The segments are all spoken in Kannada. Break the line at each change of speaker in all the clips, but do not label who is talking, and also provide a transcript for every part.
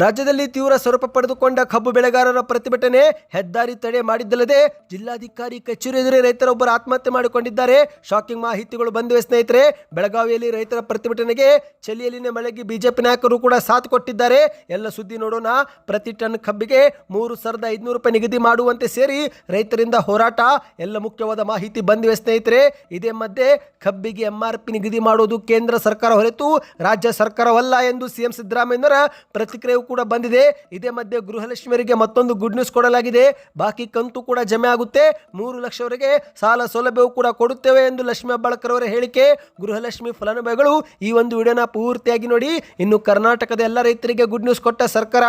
ರಾಜ್ಯದಲ್ಲಿ ತೀವ್ರ ಸ್ವರೂಪ ಪಡೆದುಕೊಂಡ ಕಬ್ಬು ಬೆಳೆಗಾರರ ಪ್ರತಿಭಟನೆ ಹೆದ್ದಾರಿ ತಡೆ ಮಾಡಿದ್ದಲ್ಲದೆ ಜಿಲ್ಲಾಧಿಕಾರಿ ಕಚೇರಿ ಎದುರೇ ರೈತರೊಬ್ಬರು ಆತ್ಮಹತ್ಯೆ ಮಾಡಿಕೊಂಡಿದ್ದಾರೆ. ಶಾಕಿಂಗ್ ಮಾಹಿತಿಗಳು ಬಂದಿವೆ ಸ್ನೇಹಿತರೆ. ಬೆಳಗಾವಿಯಲ್ಲಿ ರೈತರ ಪ್ರತಿಭಟನೆಗೆ ಚಳಿಯಲ್ಲಿನ ಮಳೆಗೆ ಬಿಜೆಪಿ ನಾಯಕರು ಕೂಡ ಸಾಥ್ ಕೊಟ್ಟಿದ್ದಾರೆ. ಎಲ್ಲ ಸುದ್ದಿ ನೋಡೋಣ. ಪ್ರತಿ ಟನ್ ಕಬ್ಬಿಗೆ ಮೂರು ಸಾವಿರದ ಐದುನೂರು ರೂಪಾಯಿ ನಿಗದಿ ಮಾಡುವಂತೆ ಸೇರಿ ರೈತರಿಂದ ಹೋರಾಟ. ಎಲ್ಲ ಮುಖ್ಯವಾದ ಮಾಹಿತಿ ಬಂದಿವೆ ಸ್ನೇಹಿತರೆ. ಇದೇ ಮಧ್ಯೆ ಕಬ್ಬಿಗೆ ಎಂಆರ್ಪಿ ನಿಗದಿ ಮಾಡುವುದು ಕೇಂದ್ರ ಸರ್ಕಾರ ಹೊರತು ರಾಜ್ಯ ಸರ್ಕಾರವಲ್ಲ ಎಂದು ಸಿಎಂ ಸಿದ್ದರಾಮಯ್ಯನವರ ಪ್ರತಿಕ್ರಿಯೆಯೂ ಕೂಡ ಬಂದಿದೆ. ಇದೇ ಮಧ್ಯೆ ಗೃಹಲಕ್ಷ್ಮಿಯರಿಗೆ ಮತ್ತೊಂದು ಗುಡ್ ನ್ಯೂಸ್ ಕೊಡಲಾಗಿದೆ. ಬಾಕಿ ಕಂತು ಕೂಡ ಜಮೆ ಆಗುತ್ತೆ. ಮೂರು ಲಕ್ಷವರೆಗೆ ಸಾಲ ಸೌಲಭ್ಯವು ಕೂಡ ಕೊಡುತ್ತೇವೆ ಎಂದು ಲಕ್ಷ್ಮೀ ಹೆಬ್ಬಾಳ್ಕರ್ ಅವರ ಹೇಳಿಕೆ. ಗೃಹಲಕ್ಷ್ಮಿ ಫಲಾನುಭವಿಗಳು ಈ ಒಂದು ವಿಡಿಯೋನ ಪೂರ್ತಿಯಾಗಿ ನೋಡಿ. ಇನ್ನು ಕರ್ನಾಟಕದ ಎಲ್ಲ ರೈತರಿಗೆ ಗುಡ್ ನ್ಯೂಸ್ ಕೊಟ್ಟ ಸರ್ಕಾರ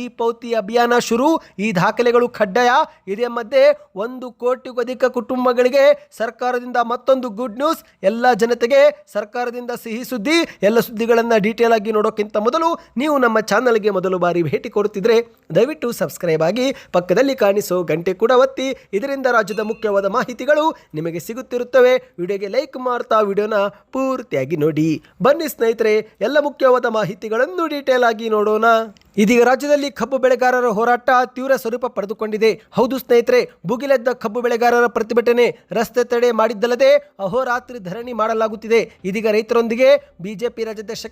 ಈ ಪೌತಿ ಅಭಿಯಾನ ಶುರು. ಈ ದಾಖಲೆಗಳು ಕಡ್ಡಾಯ. ಇದೇ ಮಧ್ಯೆ ಒಂದು ಕೋಟಿಗೂ ಅಧಿಕ ಕುಟುಂಬಗಳಿಗೆ ಸರ್ಕಾರದಿಂದ ಮತ್ತೊಂದು ಗುಡ್ ನ್ಯೂಸ್ ಎಲ್ಲ ಜನತೆಗೆ ಸರ್ಕಾರದಿಂದ ಸಿಹಿ ಸುದ್ದಿ. ಎಲ್ಲ ಸುದ್ದಿಗಳನ್ನು ಡೀಟೇಲ್ ಆಗಿ ನೋಡೋಕ್ಕಿಂತ ಮೊದಲು ನೀವು ನಮ್ಮ ಚಾನಲ್ಗೆ ಮೊದಲು ಬಾರಿ ಭೇಟಿ ಕೊಡುತ್ತಿದ್ದರೆ ದಯವಿಟ್ಟು ಸಬ್ಸ್ಕ್ರೈಬ್ ಆಗಿ ಪಕ್ಕದಲ್ಲಿ ಕಾಣಿಸೋ ಗಂಟೆ ಕೂಡ ಒತ್ತಿ. ಇದರಿಂದ ರಾಜ್ಯದ ಮುಖ್ಯವಾದ ಮಾಹಿತಿಗಳು ನಿಮಗೆ ಸಿಗುತ್ತಿರುತ್ತವೆ. ವಿಡಿಯೋಗೆ ಲೈಕ್ ಮಾಡ್ತಾ ವಿಡಿಯೋನ ಪೂರ್ತಿಯಾಗಿ ನೋಡಿ. ಬನ್ನಿ ಸ್ನೇಹಿತರೆ, ಎಲ್ಲ ಮುಖ್ಯವಾದ ಮಾಹಿತಿಗಳನ್ನು ಡೀಟೇಲ್ ಆಗಿ ನೋಡೋಣ. ಇದೀಗ ರಾಜ್ಯದಲ್ಲಿ ಕಬ್ಬು ಬೆಳೆಗಾರರ ಹೋರಾಟ ತೀವ್ರ ಸ್ವರೂಪ ಪಡೆದುಕೊಂಡಿದೆ. ಹೌದು ಸ್ನೇಹಿತರೆ, ಭುಗಿಲೆದ್ದ ಕಬ್ಬು ಬೆಳೆಗಾರರ ಪ್ರತಿಭಟನೆ ರಸ್ತೆ ತಡೆ ಮಾಡಿದ್ದಲ್ಲದೆ ಅಹೋರಾತ್ರಿ ಧರಣಿ ಮಾಡಲಾಗುತ್ತಿದೆ. ಇದೀಗ ರೈತರೊಂದಿಗೆ ಬಿಜೆಪಿ ರಾಜ್ಯಾಧ್ಯಕ್ಷ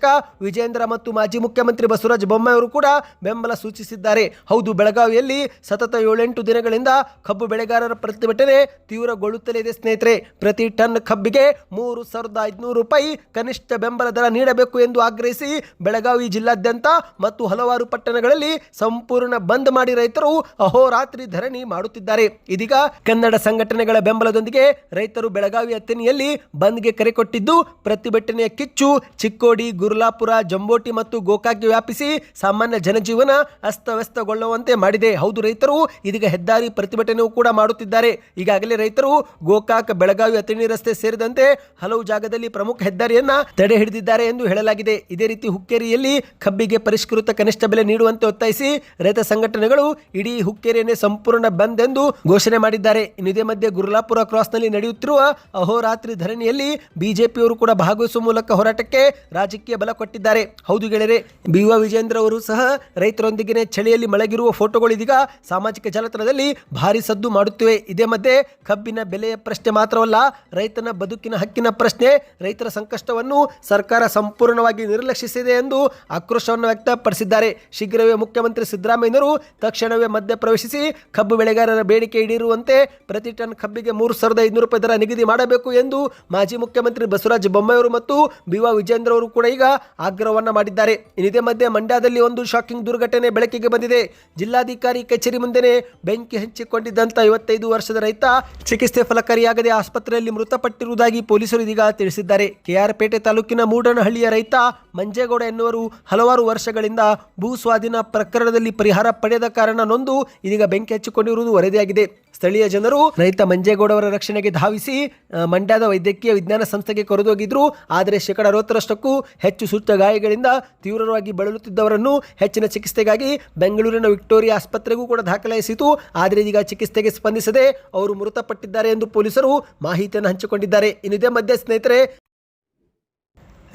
ವಿಜೇಂದ್ರ ಮತ್ತು ಮಾಜಿ ಮುಖ್ಯಮಂತ್ರಿ ಬಸವರಾಜ ಬೊಮ್ಮಾಯಿ ಅವರು ಕೂಡ ಬೆಂಬಲ ಸೂಚಿಸಿದ್ದಾರೆ. ಹೌದು, ಬೆಳಗಾವಿಯಲ್ಲಿ ಸತತ ಏಳೆಂಟು ದಿನಗಳಿಂದ ಕಬ್ಬು ಬೆಳೆಗಾರರ ಪ್ರತಿಭಟನೆ ತೀವ್ರಗೊಳ್ಳುತ್ತಲೇ ಇದೆ ಸ್ನೇಹಿತರೆ. ಪ್ರತಿ ಟನ್ ಕಬ್ಬಿಗೆ ಮೂರು ಸಾವಿರದ ಐದುನೂರು ರೂಪಾಯಿ ಕನಿಷ್ಠ ಬೆಂಬಲ ದರ ನೀಡಬೇಕು ಎಂದು ಆಗ್ರಹಿಸಿ ಬೆಳಗಾವಿ ಜಿಲ್ಲಾದ್ಯಂತ ಮತ್ತು ಹಲವಾರು ಪಟ್ಟಣಗಳಲ್ಲಿ ಸಂಪೂರ್ಣ ಬಂದ್ ಮಾಡಿ ರೈತರು ಅಹೋರಾತ್ರಿ ಧರಣಿ ಮಾಡುತ್ತಿದ್ದಾರೆ. ಇದೀಗ ಕನ್ನಡ ಸಂಘಟನೆಗಳ ಬೆಂಬಲದೊಂದಿಗೆ ರೈತರು ಬೆಳಗಾವಿ ಅತ್ತನಿಯಲ್ಲಿ ಬಂದ್ಗೆ ಕರೆ ಕೊಟ್ಟಿದ್ದು, ಪ್ರತಿಭಟನೆಯ ಕಿಚ್ಚು ಚಿಕ್ಕೋಡಿ, ಗುರುಲಾಪುರ, ಜಂಬೋಟಿ ಮತ್ತು ಗೋಕಾಕ್ಗೆ ವ್ಯಾಪಿಸಿ ಸಾಮಾನ್ಯ ಜನಜೀವನ ಅಸ್ತವ್ಯಸ್ತಗೊಳ್ಳುವಂತೆ ಮಾಡಿದೆ. ಹೌದು ರೈತರು, ಇದೀಗ ಹೆದ್ದಾರಿ ಪ್ರತಿಭಟನೆಯೂ ಕೂಡ ಮಾಡುತ್ತಿದ್ದಾರೆ. ಈಗಾಗಲೇ ರೈತರು ಗೋಕಾಕ್, ಬೆಳಗಾವಿ ಅತಣಿ ರಸ್ತೆ ಸೇರಿದಂತೆ ಹಲವು ಜಾಗದಲ್ಲಿ ಪ್ರಮುಖ ಹೆದ್ದಾರಿಯನ್ನ ತಡೆ ಹಿಡಿದಿದ್ದಾರೆ ಎಂದು ಹೇಳಲಾಗಿದೆ. ಇದೇ ರೀತಿ ಹುಕ್ಕೇರಿಯಲ್ಲಿ ಕಬ್ಬಿಗೆ ಪರಿಷ್ಕೃತ ಕನಿಷ್ಠ ಬೆಲೆ ನೀಡುವಂತೆ ಒತ್ತಾಯಿಸಿ ರೈತ ಸಂಘಟನೆಗಳು ಇಡೀ ಹುಕ್ಕೇರಿಯನ್ನೇ ಸಂಪೂರ್ಣ ಬಂದ್ ಎಂದು ಘೋಷಣೆ ಮಾಡಿದ್ದಾರೆ. ಇದೇ ಮಧ್ಯೆ ಗುರುಲಾಪುರ ಕ್ರಾಸ್ನಲ್ಲಿ ನಡೆಯುತ್ತಿರುವ ಅಹೋರಾತ್ರಿ ಧರಣಿಯಲ್ಲಿ ಬಿಜೆಪಿಯವರು ಕೂಡ ಭಾಗವಹಿಸುವ ಮೂಲಕ ಹೋರಾಟಕ್ಕೆ ರಾಜಕೀಯ ಬಲ ಕೊಟ್ಟಿದ್ದಾರೆ. ಹೌದು ಗೆಳೆಯರೆ, ಬಿ ವ ವಿಜೇಂದ್ರ ಅವರು ಸಹ ರೈತರೊಂದಿಗೆ ಚಳಿಯಲ್ಲಿ ಮಳಗಿರುವ ಫೋಟೋಗಳು ಇದೀಗ ಸಾಮಾಜಿಕ ಜಾಲತಾಣದಲ್ಲಿ ಭಾರಿ ಸದ್ದು ಮಾಡುತ್ತಿವೆ. ಇದೇ ಮಧ್ಯೆ ಕಬ್ಬಿನ ಬೆಲೆಯ ಪ್ರಶ್ನೆ ಮಾತ್ರವಲ್ಲ, ರೈತನ ಬದುಕಿನ ಹಕ್ಕಿನ ಪ್ರಶ್ನೆ, ರೈತರ ಸಂಕಷ್ಟವನ್ನು ಸರ್ಕಾರ ಸಂಪೂರ್ಣವಾಗಿ ನಿರ್ಲಕ್ಷಿಸಿದೆ ಎಂದು ಆಕ್ರೋಶವನ್ನು ವ್ಯಕ್ತಪಡಿಸಿದ್ದಾರೆ. ಶೀಘ್ರವೇ ಮುಖ್ಯಮಂತ್ರಿ ಸಿದ್ದರಾಮಯ್ಯನವರು ತಕ್ಷಣವೇ ಮಧ್ಯ ಪ್ರವೇಶಿಸಿ ಕಬ್ಬು ಬೆಳೆಗಾರರ ಬೇಡಿಕೆ ಈಡೇರುವಂತೆ ಪ್ರತಿ ಟನ್ ಕಬ್ಬಿಗೆ ಮೂರು ಸಾವಿರದ ಐದುನೂರು ರೂಪಾಯಿ ದರ ನಿಗದಿ ಮಾಡಬೇಕು ಎಂದು ಮಾಜಿ ಮುಖ್ಯಮಂತ್ರಿ ಬಸವರಾಜ ಬೊಮ್ಮಾಯಿಯವರು ಮತ್ತು ಬಿವಾ ವಿಜೇಂದ್ರ ಅವರು ಕೂಡ ಈಗ ಆಗ್ರಹವನ್ನು ಮಾಡಿದ್ದಾರೆ. ಇದೇ ಮಧ್ಯೆ ಮಂಡ್ಯದಲ್ಲಿ ಒಂದು ಶಾಕಿಂಗ್ ದುರ್ಘಟನೆ ಬೆಳಕಿಗೆ ಬಂದಿದೆ. ಜಿಲ್ಲಾಧಿಕಾರಿ ಕಚೇರಿ ಮುಂದೆನೆ ಬೆಂಕಿ ಹಂಚಿಕೊಂಡಿದ್ದಂತ ಐವತ್ತೈದು ವರ್ಷದ ರೈತ ಚಿಕಿತ್ಸೆ ಫಲಕಾರಿಯಾಗದೆ ಆಸ್ಪತ್ರೆಯಲ್ಲಿ ಮೃತಪಟ್ಟಿರುವುದಾಗಿ ಪೊಲೀಸರು ಇದೀಗ ತಿಳಿಸಿದ್ದಾರೆ. ಕೆಆರ್ಪೇಟೆ ತಾಲೂಕಿನ ಮೂಡನಹಳ್ಳಿಯ ರೈತ ಮಂಜೇಗೌಡ ಎನ್ನುವರು ಹಲವಾರು ವರ್ಷಗಳಿಂದ ಭೂ ಸ್ವಾಧೀನ ಪ್ರಕರಣದಲ್ಲಿ ಪರಿಹಾರ ಪಡೆದ ಕಾರಣ ನೊಂದು ಇದೀಗ ಬೆಂಕಿ ಹಚ್ಚಿಕೊಂಡಿರುವುದು ವರದಿಯಾಗಿದೆ. ಸ್ಥಳೀಯ ಜನರು ರೈತ ಮಂಜೇಗೌಡ ಅವರ ರಕ್ಷಣೆಗೆ ಧಾವಿಸಿ ಮಂಡ್ಯದ ವೈದ್ಯಕೀಯ ವಿಜ್ಞಾನ ಸಂಸ್ಥೆಗೆ ಕರೆದೋಗಿದ್ರು. ಆದರೆ ಶೇಕಡ ಅರವತ್ತರಷ್ಟಕ್ಕೂ ಹೆಚ್ಚು ಸುಟ್ಟ ಗಾಯಗಳಿಂದ ತೀವ್ರವಾಗಿ ಬಳಲುತ್ತಿದ್ದವರನ್ನು ಹೆಚ್ಚಿನ ಚಿಕಿತ್ಸೆಗಾಗಿ ಬೆಂಗಳೂರಿನ ವಿಕ್ಟೋರಿಯಾ ಆಸ್ಪತ್ರೆಗೂ ಕೂಡ ದಾಖಲಿಸಿತು ಆದರೆ ಇದೀಗ ಚಿಕಿತ್ಸೆಗೆ ಸ್ಪಂದಿಸದೆ ಅವರು ಮೃತಪಟ್ಟಿದ್ದಾರೆ ಎಂದು ಪೊಲೀಸರು ಮಾಹಿತಿಯನ್ನು ಹಂಚಿಕೊಂಡಿದ್ದಾರೆ. ಇನ್ನಿದೇ ಮಧ್ಯೆ ಸ್ನೇಹಿತರೆ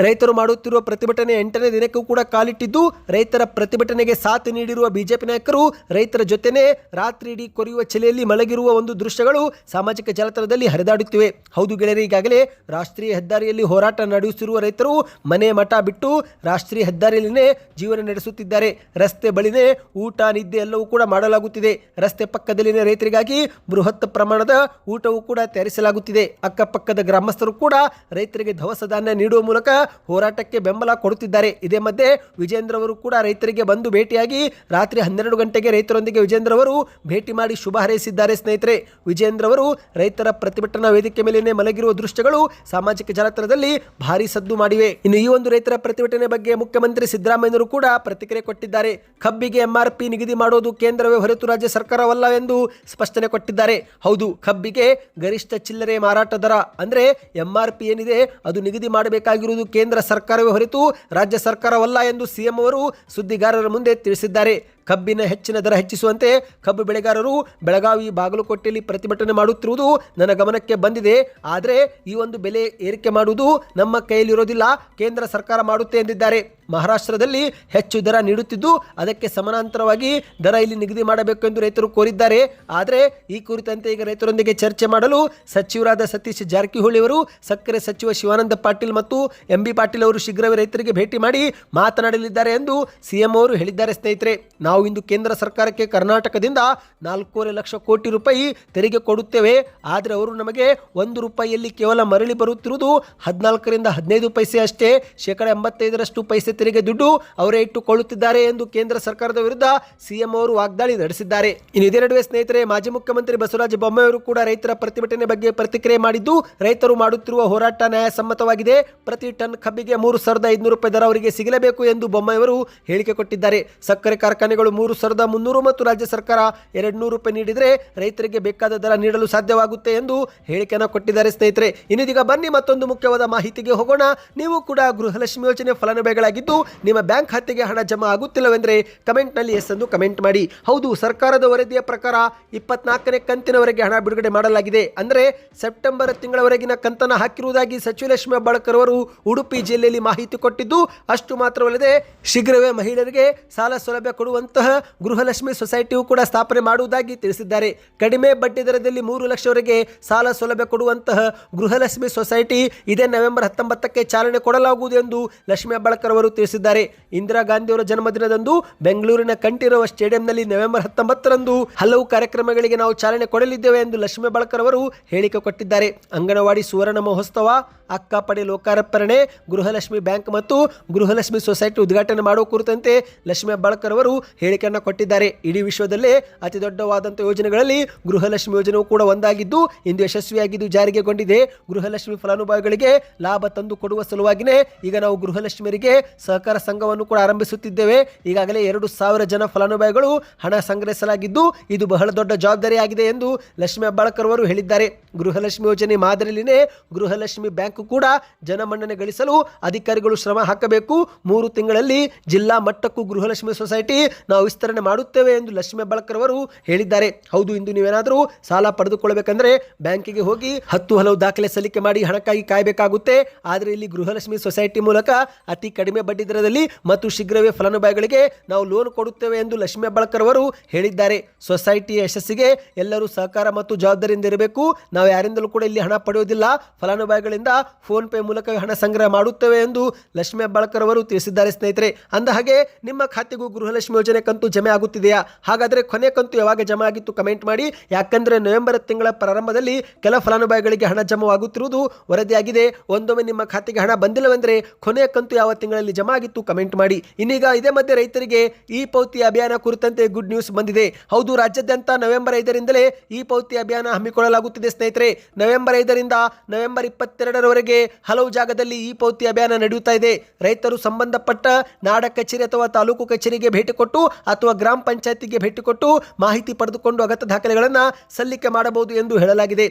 ರೈತರು ಮಾಡುತ್ತಿರುವ ಪ್ರತಿಭಟನೆ ಎಂಟನೇ ದಿನಕ್ಕೂ ಕೂಡ ಕಾಲಿಟ್ಟಿದ್ದು, ರೈತರ ಪ್ರತಿಭಟನೆಗೆ ಸಾಥ್ ನೀಡಿರುವ ಬಿಜೆಪಿ ನಾಯಕರು, ರೈತರ ಜೊತೆನೆ ರಾತ್ರಿ ಇಡೀ ಕೊರೆಯುವ ಚಳಿಯಲ್ಲಿ ಮಲಗಿರುವ ಒಂದು ದೃಶ್ಯಗಳು ಸಾಮಾಜಿಕ ಜಾಲತಾಣದಲ್ಲಿ ಹರಿದಾಡುತ್ತಿವೆ. ಹೌದು ಗೆಳೆಯರೆ, ಈಗಾಗಲೇ ರಾಷ್ಟ್ರೀಯ ಹೆದ್ದಾರಿಯಲ್ಲಿ ಹೋರಾಟ ನಡೆಸುತ್ತಿರುವ ರೈತರು ಮನೆ ಮಠ ಬಿಟ್ಟು ರಾಷ್ಟ್ರೀಯ ಹೆದ್ದಾರಿಯಲ್ಲಿನೇ ಜೀವನ ನಡೆಸುತ್ತಿದ್ದಾರೆ. ರಸ್ತೆ ಬಳಿನೇ ಊಟ, ನಿದ್ದೆ ಎಲ್ಲವೂ ಕೂಡ ಮಾಡಲಾಗುತ್ತಿದೆ. ರಸ್ತೆ ಪಕ್ಕದಲ್ಲಿನ ರೈತರಿಗಾಗಿ ಬೃಹತ್ ಪ್ರಮಾಣದ ಊಟವೂ ಕೂಡ ತಯಾರಿಸಲಾಗುತ್ತಿದೆ. ಅಕ್ಕಪಕ್ಕದ ಗ್ರಾಮಸ್ಥರು ಕೂಡ ರೈತರಿಗೆ ದವಸ ಧಾನ್ಯ ನೀಡುವ ಮೂಲಕ ಹೋರಾಟಕ್ಕೆ ಬೆಂಬಲ ಕೊಡುತ್ತಿದ್ದಾರೆ. ಇದೇ ಮಧ್ಯೆ ವಿಜೇಂದ್ರ ಅವರು ಕೂಡ ರೈತರಿಗೆ ಬಂದು ಭೇಟಿಯಾಗಿ ರಾತ್ರಿ ಹನ್ನೆರಡು ಗಂಟೆಗೆ ರೈತರೊಂದಿಗೆ ವಿಜೇಂದ್ರ ಅವರು ಭೇಟಿ ಮಾಡಿ ಶುಭ ಹಾರೈಸಿದ್ದಾರೆ ಸ್ನೇಹಿತರೆ. ವಿಜೇಂದ್ರ ಅವರು ರೈತರ ಪ್ರತಿಭಟನಾ ವೇದಿಕೆ ಮೇಲೇನೆ ಮಲಗಿರುವ ದೃಶ್ಯಗಳು ಸಾಮಾಜಿಕ ಜಾಲತಾಣದಲ್ಲಿ ಭಾರಿ ಸದ್ದು ಮಾಡಿವೆ. ಇನ್ನು ಈ ಒಂದು ರೈತರ ಪ್ರತಿಭಟನೆ ಬಗ್ಗೆ ಮುಖ್ಯಮಂತ್ರಿ ಸಿದ್ದರಾಮಯ್ಯರು ಕೂಡ ಪ್ರತಿಕ್ರಿಯೆ ಕೊಟ್ಟಿದ್ದಾರೆ. ಕಬ್ಬಿಗೆ ಎಂಆರ್ಪಿ ನಿಗದಿ ಮಾಡೋದು ಕೇಂದ್ರವೇ ಹೊರತು ರಾಜ್ಯ ಸರ್ಕಾರವಲ್ಲ ಎಂದು ಸ್ಪಷ್ಟನೆ ಕೊಟ್ಟಿದ್ದಾರೆ. ಹೌದು, ಕಬ್ಬಿಗೆ ಗರಿಷ್ಠ ಚಿಲ್ಲರೆ ಮಾರಾಟ ದರ. ಅಂದ್ರೆ ಎಂಆರ್ಪಿ ಏನಿದೆ ಅದು ನಿಗದಿ ಮಾಡಬೇಕಾಗಿರುವುದು ಕೇಂದ್ರ ಸರ್ಕಾರವೇ ಹೊರತು ರಾಜ್ಯ ಸರ್ಕಾರವಲ್ಲ ಎಂದು ಸಿಎಂ ಅವರು ಸುದ್ದಿಗಾರರ ಮುಂದೆ ತಿಳಿಸಿದ್ದಾರೆ. ಕಬ್ಬಿನ ಹೆಚ್ಚಿನ ದರ ಹೆಚ್ಚಿಸುವಂತೆ ಕಬ್ಬು ಬೆಳೆಗಾರರು ಬೆಳಗಾವಿ ಬಾಗಲಕೋಟೆಯಲ್ಲಿ ಪ್ರತಿಭಟನೆ ಮಾಡುತ್ತಿರುವುದು ನನ್ನ ಗಮನಕ್ಕೆ ಬಂದಿದೆ. ಆದರೆ ಈ ಒಂದು ಬೆಲೆ ಏರಿಕೆ ಮಾಡುವುದು ನಮ್ಮ ಕೈಯಲ್ಲಿರೋದಿಲ್ಲ. ಕೇಂದ್ರ ಸರ್ಕಾರ ಮಾಡುತ್ತೆ ಎಂದಿದ್ದಾರೆ. ಮಹಾರಾಷ್ಟ್ರದಲ್ಲಿ ಹೆಚ್ಚು ದರ ನೀಡುತ್ತಿದ್ದು ಅದಕ್ಕೆ ಸಮಾನಾಂತರವಾಗಿ ದರ ಇಲ್ಲಿ ನಿಗದಿ ಮಾಡಬೇಕು ಎಂದು ರೈತರು ಕೋರಿದ್ದಾರೆ. ಆದರೆ ಈ ಕುರಿತಂತೆ ಈಗ ರೈತರೊಂದಿಗೆ ಚರ್ಚೆ ಮಾಡಲು ಸಚಿವರಾದ ಸತೀಶ್ ಜಾರಕಿಹೊಳಿ ಅವರು, ಸಕ್ಕರೆ ಸಚಿವ ಶಿವಾನಂದ ಪಾಟೀಲ್ ಮತ್ತು ಎಂ ಬಿ ಪಾಟೀಲ್ ಅವರು ಶೀಘ್ರವೇ ರೈತರಿಗೆ ಭೇಟಿ ಮಾಡಿ ಮಾತನಾಡಲಿದ್ದಾರೆ ಎಂದು ಸಿಎಂ ಅವರು ಹೇಳಿದ್ದಾರೆ ಸ್ನೇಹಿತರೆ. ನಾವು ಇಂದು ಕೇಂದ್ರ ಸರ್ಕಾರಕ್ಕೆ ಕರ್ನಾಟಕದಿಂದ ನಾಲ್ಕೂವರೆ ಲಕ್ಷ ಕೋಟಿ ರೂಪಾಯಿ ತೆರಿಗೆ ಕೊಡುತ್ತೇವೆ. ಆದರೆ ಅವರು ನಮಗೆ ಒಂದು ರೂಪಾಯಿಯಲ್ಲಿ ಕೇವಲ ಮರಳಿ ಬರುತ್ತಿರುವುದು ಹದಿನಾಲ್ಕರಿಂದ ಹದಿನೈದು ಪೈಸೆ ಅಷ್ಟೇ. ಶೇಕಡ ಎಂಬತ್ತೈದರಷ್ಟು ಪೈಸೆ ತೆರಿಗೆ ದುಡ್ಡು ಅವರೇ ಇಟ್ಟುಕೊಳ್ಳುತ್ತಿದ್ದಾರೆ ಎಂದು ಕೇಂದ್ರ ಸರ್ಕಾರದ ವಿರುದ್ಧ ಸಿಎಂ ಅವರು ವಾಗ್ದಾಳಿ ನಡೆಸಿದ್ದಾರೆ. ಇನ್ನು ಇದೇ ನಡುವೆ ಸ್ನೇಹಿತರೆ, ಮಾಜಿ ಮುಖ್ಯಮಂತ್ರಿ ಬಸವರಾಜ ಬೊಮ್ಮಾಯಿ ಕೂಡ ರೈತರ ಪ್ರತಿಭಟನೆ ಬಗ್ಗೆ ಪ್ರತಿಕ್ರಿಯೆ ಮಾಡಿದ್ದು, ರೈತರು ಮಾಡುತ್ತಿರುವ ಹೋರಾಟ ನ್ಯಾಯಸಮ್ಮತವಾಗಿದೆ. ಪ್ರತಿ ಟನ್ ಕಬ್ಬಿಗೆ ಮೂರು ಸಾವಿರದ ಐದುನೂರು ರೂಪಾಯಿ ದರ ಅವರಿಗೆ ಸಿಗಲೇಬೇಕು ಎಂದು ಬೊಮ್ಮಾಯಿ ಹೇಳಿಕೆ ಕೊಟ್ಟಿದ್ದಾರೆ. ಸಕ್ಕರೆ ಕಾರ್ಖಾನೆಗಳು ಮೂರು ಸಾವಿರದ ಮುನ್ನೂರು ಮತ್ತು ರಾಜ್ಯ ಸರ್ಕಾರ ಎರಡು ನೂರು ರೂಪಾಯಿ ನೀಡಿದರೆ ರೈತರಿಗೆ ಬೇಕಾದ ದರ ನೀಡಲು ಸಾಧ್ಯವಾಗುತ್ತೆ ಎಂದು ಹೇಳಿಕೆಯನ್ನು ಕೊಟ್ಟಿದ್ದಾರೆ ಸ್ನೇಹಿತರೆ. ಇನ್ನಿದೀಗ ಬನ್ನಿ ಮತ್ತೊಂದು ಮುಖ್ಯವಾದ ಮಾಹಿತಿಗೆ ಹೋಗೋಣ. ನೀವು ಕೂಡ ಗೃಹಲಕ್ಷ್ಮಿ ಯೋಜನೆ ಫಲಾನುಭವಿಗಳಾಗಿದ್ದು ನಿಮ್ಮ ಬ್ಯಾಂಕ್ ಖಾತೆಗೆ ಹಣ ಜಮಾ ಆಗುತ್ತಿಲ್ಲವೆಂದರೆ ಕಮೆಂಟ್ನಲ್ಲಿ ಎಸ್ ಎಂದು ಕಮೆಂಟ್ ಮಾಡಿ. ಹೌದು, ಸರ್ಕಾರದ ವರದಿಯ ಪ್ರಕಾರ ಇಪ್ಪತ್ನಾಲ್ಕನೇ ಕಂತಿನವರೆಗೆ ಹಣ ಬಿಡುಗಡೆ ಮಾಡಲಾಗಿದೆ. ಅಂದರೆ ಸೆಪ್ಟೆಂಬರ್ ತಿಂಗಳವರೆಗಿನ ಕಂತನ ಹಾಕಿರುವುದಾಗಿ ಸಚಿವ ಲಕ್ಷ್ಮಿ ಅವರು ಉಡುಪಿ ಜಿಲ್ಲೆಯಲ್ಲಿ ಮಾಹಿತಿ ಕೊಟ್ಟಿದ್ದು, ಅಷ್ಟು ಮಾತ್ರವಲ್ಲದೆ ಶೀಘ್ರವೇ ಮಹಿಳೆಯರಿಗೆ ಸಾಲ ಸೌಲಭ್ಯ ಕೊಡುವಂತಹ ಗೃಹಲಕ್ಷ್ಮಿ ಸೊಸೈಟಿಯು ಕೂಡ ಸ್ಥಾಪನೆ ಮಾಡುವುದಾಗಿ ತಿಳಿಸಿದ್ದಾರೆ. ಕಡಿಮೆ ಬಡ್ಡಿ ದರದಲ್ಲಿ ಮೂರು ಲಕ್ಷವರೆಗೆ ಸಾಲ ಸೌಲಭ್ಯ ಕೊಡುವಂತಹ ಗೃಹಲಕ್ಷ್ಮಿ ಸೊಸೈಟಿ ಇದೇ ನವೆಂಬರ್ ಹತ್ತೊಂಬತ್ತಕ್ಕೆ ಚಾಲನೆ ಕೊಡಲಾಗುವುದು ಎಂದು ಲಕ್ಷ್ಮಿ ಹೆಬ್ಬಾಳ್ಕರ್ ಅವರು ತಿಳಿಸಿದ್ದಾರೆ. ಇಂದಿರಾ ಗಾಂಧಿಯವರ ಜನ್ಮದಿನದಂದು ಬೆಂಗಳೂರಿನ ಕಂಠೀರವ ಸ್ಟೇಡಿಯಂನಲ್ಲಿ ನವೆಂಬರ್ ಹತ್ತೊಂಬತ್ತರಂದು ಹಲವು ಕಾರ್ಯಕ್ರಮಗಳಿಗೆ ನಾವು ಚಾಲನೆ ಕೊಡಲಿದ್ದೇವೆ ಎಂದು ಲಕ್ಷ್ಮಿ ಹೆಬ್ಬಾಳ್ಕರ್ ಅವರು ಹೇಳಿಕೆ ಕೊಟ್ಟಿದ್ದಾರೆ. ಅಂಗನವಾಡಿ ಸುವರ್ಣ ಮಹೋತ್ಸವ, ಅಕ್ಕಪಡೆ ಲೋಕಾರ್ಪಣೆ, ಗೃಹಲಕ್ಷ್ಮಿ ಬ್ಯಾಂಕ್ ಮತ್ತು ಗೃಹಲಕ್ಷ್ಮಿ ಸೊಸೈಟಿ ಉದ್ಘಾಟನೆ ಮಾಡುವ ಕುರಿತಂತೆ ಲಕ್ಷ್ಮಿ ಹೆಬ್ಬಾಳ್ಕರ್ ಅವರು ಹೇಳಿಕೆಯನ್ನು ಕೊಟ್ಟಿದ್ದಾರೆ. ಇಡೀ ವಿಶ್ವದಲ್ಲೇ ಅತಿ ದೊಡ್ಡವಾದಂಥ ಯೋಜನೆಗಳಲ್ಲಿ ಗೃಹಲಕ್ಷ್ಮಿ ಯೋಜನೆಯು ಕೂಡ ಒಂದಾಗಿದ್ದು, ಇಂದು ಯಶಸ್ವಿಯಾಗಿದ್ದು ಜಾರಿಗೆಗೊಂಡಿದೆ. ಗೃಹಲಕ್ಷ್ಮಿ ಫಲಾನುಭವಿಗಳಿಗೆ ಲಾಭ ತಂದು ಕೊಡುವ ಸಲುವಾಗಿಯೇ ಈಗ ನಾವು ಗೃಹಲಕ್ಷ್ಮಿಯರಿಗೆ ಸಹಕಾರ ಸಂಘವನ್ನು ಕೂಡ ಆರಂಭಿಸುತ್ತಿದ್ದೇವೆ. ಈಗಾಗಲೇ ಎರಡು ಸಾವಿರ ಜನ ಫಲಾನುಭವಿಗಳು ಹಣ ಸಂಗ್ರಹಿಸಲಾಗಿದ್ದು, ಇದು ಬಹಳ ದೊಡ್ಡ ಜವಾಬ್ದಾರಿಯಾಗಿದೆ ಎಂದು ಲಕ್ಷ್ಮಿ ಹೆಬ್ಬಾಳ್ಕರ್ ಅವರು ಹೇಳಿದ್ದಾರೆ. ಗೃಹಲಕ್ಷ್ಮಿ ಯೋಜನೆ ಮಾದರಿಯಲ್ಲಿನೇ ಗೃಹಲಕ್ಷ್ಮಿ ಬ್ಯಾಂಕ್ ಕೂಡ ಜನಮನ್ನಣೆ ಗಳಿಸಲು ಅಧಿಕಾರಿಗಳು ಶ್ರಮ ಹಾಕಬೇಕು. ಮೂರು ತಿಂಗಳಲ್ಲಿ ಜಿಲ್ಲಾ ಮಟ್ಟಕ್ಕೂ ಗೃಹಲಕ್ಷ್ಮಿ ಸೊಸೈಟಿ ನಾವು ವಿಸ್ತರಣೆ ಮಾಡುತ್ತೇವೆ ಎಂದು ಲಕ್ಷ್ಮಿ ಅವರು ಹೇಳಿದ್ದಾರೆ. ಹೌದು, ಇಂದು ನೀವೇನಾದರೂ ಸಾಲ ಪಡೆದುಕೊಳ್ಳಬೇಕಂದ್ರೆ ಬ್ಯಾಂಕಿಗೆ ಹೋಗಿ ಹತ್ತು ಹಲವು ದಾಖಲೆ ಸಲ್ಲಿಕೆ ಮಾಡಿ ಹಣಕ್ಕಾಗಿ ಕಾಯಬೇಕಾಗುತ್ತೆ. ಆದರೆ ಇಲ್ಲಿ ಗೃಹಲಕ್ಷ್ಮಿ ಸೊಸೈಟಿ ಮೂಲಕ ಅತಿ ಕಡಿಮೆ ಬಡ್ಡಿ ದರದಲ್ಲಿ ಮತ್ತು ಶೀಘ್ರವೇ ಫಲಾನುಭವಿಗಳಿಗೆ ನಾವು ಲೋನ್ ಕೊಡುತ್ತೇವೆ ಎಂದು ಲಕ್ಷ್ಮಿ ಹೆಬ್ಬಾಳ್ಕರ್ ಅವರು ಹೇಳಿದ್ದಾರೆ. ಸೊಸೈಟಿಯ ಯಶಸ್ಸಿಗೆ ಎಲ್ಲರೂ ಸಹಕಾರ ಮತ್ತು ಜವಾಬ್ದಾರಿಯಿಂದ ಇರಬೇಕು. ನಾವು ಯಾರಿಂದಲೂ ಕೂಡ ಇಲ್ಲಿ ಹಣ ಪಡೆಯುವುದಿಲ್ಲ. ಫಲಾನುಭವಿಗಳಿಂದ ಫೋನ್ ಪೇ ಮೂಲಕವೇ ಹಣ ಸಂಗ್ರಹ ಮಾಡುತ್ತೇವೆ ಎಂದು ಲಕ್ಷ್ಮಿ ಹೆಬ್ಬಾಳ್ಕರ್ ಅವರು ತಿಳಿಸಿದ್ದಾರೆ ಸ್ನೇಹಿತರೆ. ಅಂದ ಹಾಗೆ ನಿಮ್ಮ ಖಾತೆಗೂ ಗೃಹಲಕ್ಷ್ಮಿ ಯೋಜನೆ ಕಂತು ಜಮೆ ಆಗುತ್ತಿದೆಯಾ? ಹಾಗಾದರೆ ಕೊನೆ ಕಂತು ಯಾವಾಗ ಜಮೆ ಆಗಿತ್ತು ಕಮೆಂಟ್ ಮಾಡಿ. ಯಾಕಂದ್ರೆ ನವೆಂಬರ್ ತಿಂಗಳ ಪ್ರಾರಂಭದಲ್ಲಿ ಕೆಲ ಫಲಾನುಭವಿಗಳಿಗೆ ಹಣ ಜಮವಾಗುತ್ತಿರುವುದು ವರದಿಯಾಗಿದೆ. ಒಂದೊಮ್ಮೆ ನಿಮ್ಮ ಖಾತೆಗೆ ಹಣ ಬಂದಿಲ್ಲವೆಂದರೆ ಕೊನೆಯ ಕಂತು ಯಾವ ತಿಂಗಳಲ್ಲಿ ಜಮಾ ಆಗಿತ್ತು ಕಮೆಂಟ್ ಮಾಡಿ. ಇನ್ನೀಗ ಇದೇ ಮಧ್ಯೆ ರೈತರಿಗೆ ಈ ಪೌತಿ ಅಭಿಯಾನ ಕುರಿತಂತೆ ಗುಡ್ ನ್ಯೂಸ್ ಬಂದಿದೆ. ಹೌದು, ರಾಜ್ಯಾದ್ಯಂತ ನವೆಂಬರ್ ಐದರಿಂದಲೇ ಈ ಪೌತಿ ಅಭಿಯಾನ ಹಮ್ಮಿಕೊಳ್ಳಲಾಗುತ್ತಿದೆ ಸ್ನೇಹಿತರೆ. ನವೆಂಬರ್ ಐದರಿಂದ ನವೆಂಬರ್ ಇಪ್ಪತ್ತೆರಡರವರೆಗೆ ಹಲವು ಜಾಗದಲ್ಲಿ ಈ ಪೌತಿ ಅಭಿಯಾನ ನಡೆಯುತ್ತಾ ಇದೆ. ರೈತರು ಸಂಬಂಧಪಟ್ಟ ನಾಡ ಕಚೇರಿ ಅಥವಾ ತಾಲೂಕು ಕಚೇರಿಗೆ ಭೇಟಿ ಕೊಟ್ಟು ಅಥವಾ ಗ್ರಾಮ ಪಂಚಾಯತಿಗೆ ಭೇಟಿ ಕೊಟ್ಟು ಮಾಹಿತಿ ಪಡೆದುಕೊಂಡು ಅಗತ್ಯ ದಾಖಲೆಗಳನ್ನು ಸಲ್ಲಿಕೆ ಮಾಡಬಹುದು ಎಂದು ಹೇಳಲಾಗಿದೆ.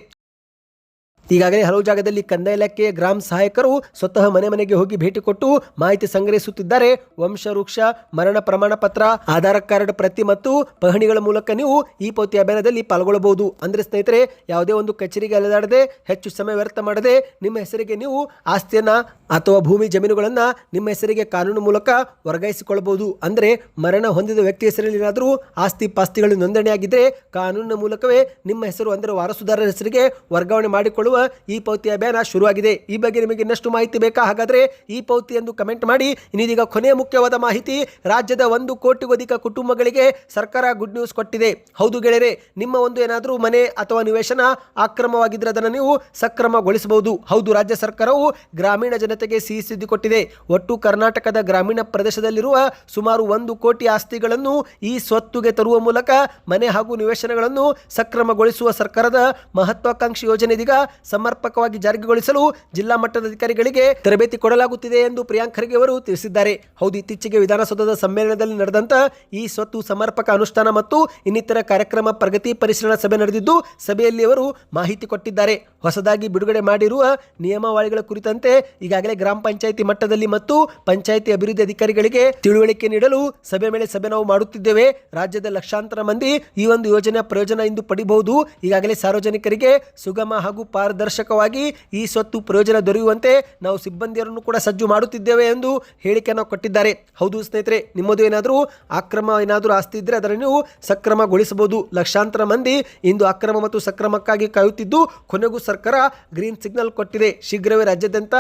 ಈಗಾಗಲೇ ಹಲವು ಜಾಗದಲ್ಲಿ ಕಂದಾಯ ಇಲಾಖೆಯ ಗ್ರಾಮ ಸಹಾಯಕರು ಸ್ವತಃ ಮನೆ ಮನೆಗೆ ಹೋಗಿ ಭೇಟಿ ಕೊಟ್ಟು ಮಾಹಿತಿ ಸಂಗ್ರಹಿಸುತ್ತಿದ್ದಾರೆ. ವಂಶವೃಕ್ಷ, ಮರಣ ಪ್ರಮಾಣ ಪತ್ರ, ಆಧಾರ್ ಕಾರ್ಡ್ ಪ್ರತಿ ಮತ್ತು ಪಹಣಿಗಳ ಮೂಲಕ ನೀವು ಈ ಪೌತಿ ಅಭಿಯಾನದಲ್ಲಿ ಪಾಲ್ಗೊಳ್ಳಬಹುದು. ಅಂದರೆ ಸ್ನೇಹಿತರೆ, ಯಾವುದೇ ಒಂದು ಕಚೇರಿಗೆ ಅಲೆದಾಡದೆ ಹೆಚ್ಚು ಸಮಯ ವ್ಯರ್ಥ ಮಾಡದೆ ನಿಮ್ಮ ಹೆಸರಿಗೆ ನೀವು ಆಸ್ತಿಯನ್ನ ಅಥವಾ ಭೂಮಿ ಜಮೀನುಗಳನ್ನು ನಿಮ್ಮ ಹೆಸರಿಗೆ ಕಾನೂನು ಮೂಲಕ ವರ್ಗಾಯಿಸಿಕೊಳ್ಳಬಹುದು. ಅಂದರೆ ಮರಣ ಹೊಂದಿದ ವ್ಯಕ್ತಿ ಹೆಸರಲ್ಲಿ ಏನಾದರೂ ಆಸ್ತಿ ಪಾಸ್ತಿಗಳು ನೋಂದಣಿಯಾಗಿದ್ದರೆ ಕಾನೂನಿನ ಮೂಲಕವೇ ನಿಮ್ಮ ಹೆಸರು ಅಂದರೆ ವಾರಸುದಾರರ ಹೆಸರಿಗೆ ವರ್ಗಾವಣೆ ಮಾಡಿಕೊಳ್ಳುವ ಈ ಪೌತಿ ಅಭಿಯಾನ ಶುರುವಾಗಿದೆ. ಈ ಬಗ್ಗೆ ನಿಮಗೆ ಇನ್ನಷ್ಟು ಮಾಹಿತಿ ಬೇಕಾ? ಹಾಗಾದರೆ ಈ ಪೌತಿ ಎಂದು ಕಮೆಂಟ್ ಮಾಡಿ. ಇನ್ನೀಗ ಕೊನೆಯ ಮುಖ್ಯವಾದ ಮಾಹಿತಿ, ರಾಜ್ಯದ ಒಂದು ಕೋಟಿಗೂ ಅಧಿಕ ಕುಟುಂಬಗಳಿಗೆ ಸರ್ಕಾರ ಗುಡ್ ನ್ಯೂಸ್ ಕೊಟ್ಟಿದೆ. ಹೌದು ಗೆಳೆಯರೆ, ನಿಮ್ಮ ಒಂದು ಏನಾದರೂ ಮನೆ ಅಥವಾ ನಿವೇಶನ ಅಕ್ರಮವಾಗಿದ್ದರೆ ಅದನ್ನು ನೀವು ಸಕ್ರಮಗೊಳಿಸಬಹುದು. ಹೌದು, ರಾಜ್ಯ ಸರ್ಕಾರವು ಗ್ರಾಮೀಣ ಜನತೆಗೆ ಸಿಹಿ ಸುದ್ದಿ ಕೊಟ್ಟಿದೆ. ಒಟ್ಟು ಕರ್ನಾಟಕದ ಗ್ರಾಮೀಣ ಪ್ರದೇಶದಲ್ಲಿರುವ ಸುಮಾರು ಒಂದು ಕೋಟಿ ಆಸ್ತಿಗಳನ್ನು ಈ ಸ್ವತ್ತುಗೆ ತರುವ ಮೂಲಕ ಮನೆ ಹಾಗೂ ನಿವೇಶನಗಳನ್ನು ಸಕ್ರಮಗೊಳಿಸುವ ಸರ್ಕಾರದ ಮಹತ್ವಾಕಾಂಕ್ಷಿ ಯೋಜನೆ ಇದೀಗ ಸಮರ್ಪಕವಾಗಿ ಜಾರಿಗೊಳಿಸಲು ಜಿಲ್ಲಾ ಮಟ್ಟದ ಅಧಿಕಾರಿಗಳಿಗೆ ತರಬೇತಿ ಕೊಡಲಾಗುತ್ತಿದೆ ಎಂದು ಪ್ರಿಯಾಂಕ್ ಖರ್ಗೆ ಅವರು ತಿಳಿಸಿದ್ದಾರೆ. ಹೌದು, ಇತ್ತೀಚೆಗೆ ವಿಧಾನಸೌಧದ ಸಮ್ಮೇಳನದಲ್ಲಿ ನಡೆದಂತ ಈ ಸ್ವತ್ತು ಸಮರ್ಪಕ ಅನುಷ್ಠಾನ ಮತ್ತು ಇನ್ನಿತರ ಕಾರ್ಯಕ್ರಮ ಪ್ರಗತಿ ಪರಿಶೀಲನಾ ಸಭೆ ನಡೆದಿದ್ದು, ಸಭೆಯಲ್ಲಿ ಅವರು ಮಾಹಿತಿ ಕೊಟ್ಟಿದ್ದಾರೆ. ಹೊಸದಾಗಿ ಬಿಡುಗಡೆ ಮಾಡಿರುವ ನಿಯಮಾವಳಿಗಳ ಕುರಿತಂತೆ ಈಗಾಗಲೇ ಈಗಾಗಲೇ ಗ್ರಾಮ ಪಂಚಾಯಿತಿ ಮಟ್ಟದಲ್ಲಿ ಮತ್ತು ಪಂಚಾಯಿತಿ ಅಭಿವೃದ್ಧಿ ಅಧಿಕಾರಿಗಳಿಗೆ ತಿಳುವಳಿಕೆ ನೀಡಲು ಸಭೆ ಮೇಲೆ ಸಭೆ ನಾವು ಮಾಡುತ್ತಿದ್ದೇವೆ. ರಾಜ್ಯದ ಲಕ್ಷಾಂತರ ಮಂದಿ ಈ ಒಂದು ಯೋಜನೆಯ ಪ್ರಯೋಜನ ಇಂದು ಪಡಿಬಹುದು. ಈಗಾಗಲೇ ಸಾರ್ವಜನಿಕರಿಗೆ ಸುಗಮ ಹಾಗೂ ಪಾರದರ್ಶಕವಾಗಿ ಈ ಸ್ವತ್ತು ಪ್ರಯೋಜನ ದೊರೆಯುವಂತೆ ನಾವು ಸಿಬ್ಬಂದಿಯರನ್ನು ಕೂಡ ಸಜ್ಜು ಮಾಡುತ್ತಿದ್ದೇವೆ ಎಂದು ಹೇಳಿಕೆಯನ್ನು ಕೊಟ್ಟಿದ್ದಾರೆ. ಹೌದು ಸ್ನೇಹಿತರೆ, ನಿಮ್ಮದು ಏನಾದರೂ ಅಕ್ರಮ ಏನಾದರೂ ಆಸ್ತಿ ಇದ್ದರೆ ಅದನ್ನು ನೀವು ಸಕ್ರಮಗೊಳಿಸಬಹುದು. ಲಕ್ಷಾಂತರ ಮಂದಿ ಇಂದು ಅಕ್ರಮ ಮತ್ತು ಸಕ್ರಮಕ್ಕಾಗಿ ಕಾಯುತ್ತಿದ್ದು, ಕೊನೆಗೂ ಸರ್ಕಾರ ಗ್ರೀನ್ ಸಿಗ್ನಲ್ ಕೊಟ್ಟಿದೆ. ಶೀಘ್ರವೇ ರಾಜ್ಯಾದ್ಯಂತ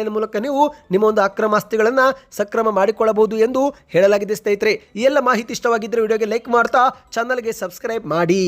ಆನ್ಲೈನ್ ಮೂಲಕ ನೀವು ನಿಮ್ಮ ಒಂದು ಅಕ್ರಮ ಆಸ್ತಿಗಳನ್ನು ಸಕ್ರಮ ಮಾಡಿಕೊಳ್ಳಬಹುದು ಎಂದು ಹೇಳಲಾಗಿದೆ ಸ್ನೇಹಿತರೆ. ಈ ಎಲ್ಲ ಮಾಹಿತಿ ಇಷ್ಟವಾಗಿದ್ದರೆ ವಿಡಿಯೋಗೆ ಲೈಕ್ ಮಾಡ್ತಾ ಚಾನಲ್ಗೆ ಸಬ್ಸ್ಕ್ರೈಬ್ ಮಾಡಿ.